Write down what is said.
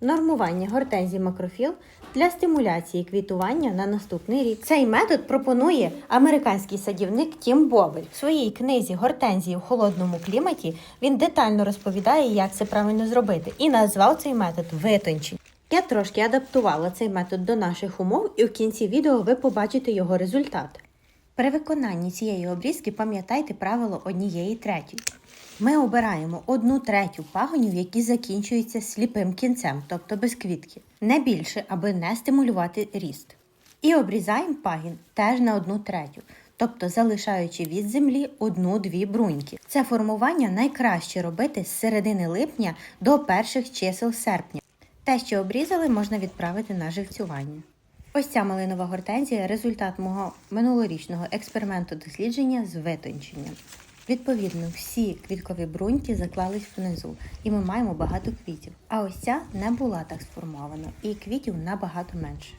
Нормування гортензій макрофіл для стимуляції квітування на наступний рік. Цей метод пропонує американський садівник Тім Бобель. В своїй книзі Гортензії в холодному кліматі він детально розповідає, як це правильно зробити, і назвав цей метод витончень. Я трошки адаптувала цей метод до наших умов, і в кінці відео ви побачите його результат. При виконанні цієї обрізки пам'ятайте правило однієї третьої. Ми обираємо одну третю пагонів, які закінчуються сліпим кінцем, тобто без квітки, не більше, аби не стимулювати ріст. І обрізаємо пагін теж на одну третю, тобто залишаючи від землі одну-дві бруньки. Це формування найкраще робити з середини липня до перших чисел серпня. Те, що обрізали, можна відправити на живцювання. Ось ця малинова гортензія результат мого минулорічного експерименту дослідження з витонченням. Відповідно, всі квіткові бруньки заклались внизу, і ми маємо багато квітів. А ось ця не була так сформована, і квітів набагато менше.